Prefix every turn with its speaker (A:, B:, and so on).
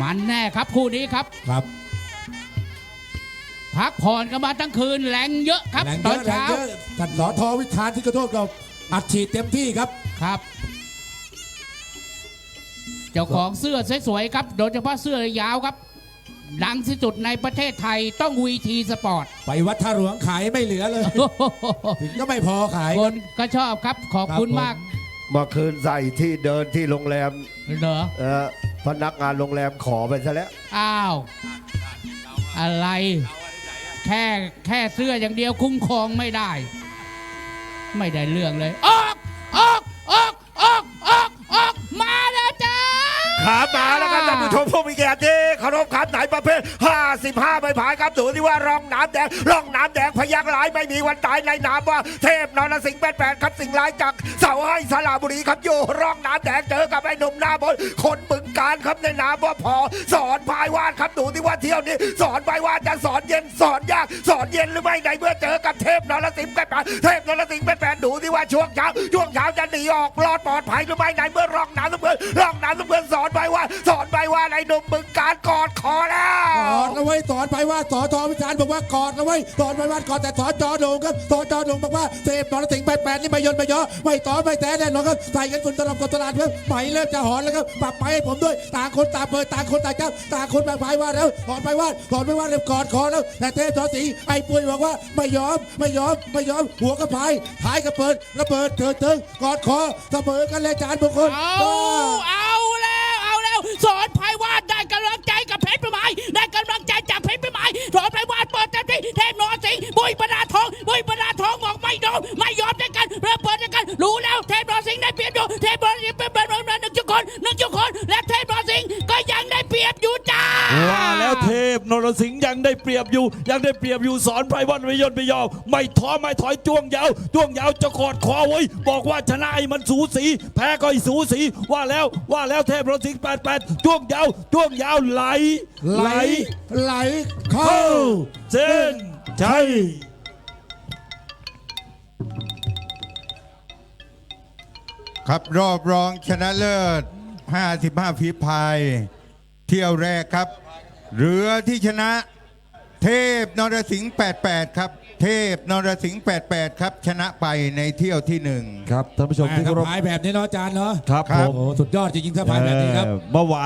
A: มันแน่ครับคู่นี้ครับ
B: ครับ
A: พักผ่อนกันมาทั้งคืนแรงเยอะครับ
B: แรง
A: ต
B: เย
A: อน
B: อะแรง
A: เช้า
B: เยอะท่านสอทอวิชาญที่กระโทษเราอัดฉีดเต็มที่ครับ
A: ครับ เจ้าของเสื้อสวยๆครับ โดยเฉพาะเสื้อยาวครับ ดังที่สุดในประเทศไทยต้องวีทีสปอร์ต
B: ไปวัดท่าหลวงขายไม่เหลือเลย ถึงก็ไม่พอขาย
A: คนก็ชอบครับขอบคุณ
B: ครับผม
A: มาก
C: เมื่อคืนใส่ที่เดินที่โรงแรม
A: เหรอ
C: เอ่อ พนักงานโรงแรมขอไปซะแล้ว
A: อ้าว อะไร แค่แค่เสื้ออย่างเดียวคุ้มครองไม่ได้ ไม่ได้เรื่องเลย ออก ออก ออก ออก ออก ออก มาแล้วจ้า
C: ขามาแล้วครับท่านผู้ชมผู้มีเกียรติที่เคารพครับไหนประเภท 55ใบผายครับดูที่ว่าร่องน้ำแดงร่องน้ำแดงพยักร้ายไม่มีวันตายในนามว่าเทพนรสิงห์แปดแปดครับสิ่งร้ายจากเสาให้สระบุรีครับอยู่ร่องน้ำแดงเจอกับไอ้หนุ่มหน้าบนคนบึงการครับในนามว่าพอสอนพายวาดครับดูที่ว่าเที่ยวนี้ สอนพายวาดจะสอนเย็นสอนยากสอนเย็นหรือไม่ในเมื่อเจอกับเทพนรสิงห์แปดแปดเทพนรสิงห์แปดแปดดูที่ว่าช่วงเช้าช่วงเช้าจะหนีออกรอดปลอดภัยหรือไม่ในเมื่อร่องน้ำทุกเพื่อนร่องน้ำทุกเพื่อนสอนไปว่าสอนไปว่าในหนุ่มบึงการกอดคอแล้ว
B: อดเอาไว้สอนไปว่าสอทอวิจารบอกว่ากอดเอาไว้สอนไปว่ากอดแต่สอจอโดงครับสอจอโดงบอกว่าเสพนรสิงห์แปดแปดนี่ไม่ยนไม่ย่อไม่ต่อไม่แต่แน่นอนครับใส่กันฝุ่นตลบกับตลาดครับไหมเริ่มจะหอนแล้วครับปรับไปให้ผมด้วยต่างคนต่างเปิดต่างคนต่างเจ้าต่างคนต่างพายว่าแล้วสอนไปว่าสอนไปว่าเริ่มกอดคอแล้วแต่เทพสอสีไอ้ปุ้ยบอกว่าไม่ยอมไม่ยอมไม่ยอมหัวก็พายท้ายก็เปิดระเบิดเถิดเถิงกอดคอเสมอกันเลยจานบุคคล
A: เอาเอา จจากเพชรประไม้สอนไปวาดเปิดเต็มที่เทพนอนสิงบุยประดาทองบุยประดาทองบอกไม่ยอมไม่ยอมด้วยกันเริ่มเปิดด้วยกัน รู้แล้วเทพนอนสิงได้เปรียบอยู่
D: เท รสิงห์ยังได้เปรียบอยู่ ยังได้เปรียบอยู่สอนไพรวันไม่ยนต์ไม่ยอมไม่ท้อไม่ถอยจ้วงยาวจ้วงยาวจะกอดคอไว้ บอกว่าชนะไอ้มันสูสี แพ้ก็ไอ้สูสีว่าแล้วว่าแล้วเทพรสิงห์แปดแปดจ้วงยาวจ้วงยาวไหล
B: ไหลไหลเข้า
D: เข้าเส้นใช่
E: ครับรอบรองชนะเลิศ 55 ฝีพาย เที่ยวแรกครับ เรือที่ชนะ เทพนรสิงห์88 ครับ เทพนรสิงห์88 ครับ ชนะไปในเที่ยวที่หนึ่ง
D: ครับท่านผู้ชมที่เคารพ
B: พายแบบนี้เนาะอาจารย์เนาะ
D: ครับ
E: ครั
D: ผ
E: บ
D: ม
B: โอ้สุดยอดจริงๆถ้าพายแบบนี้ครับ
D: เอ่อเมื่อวาน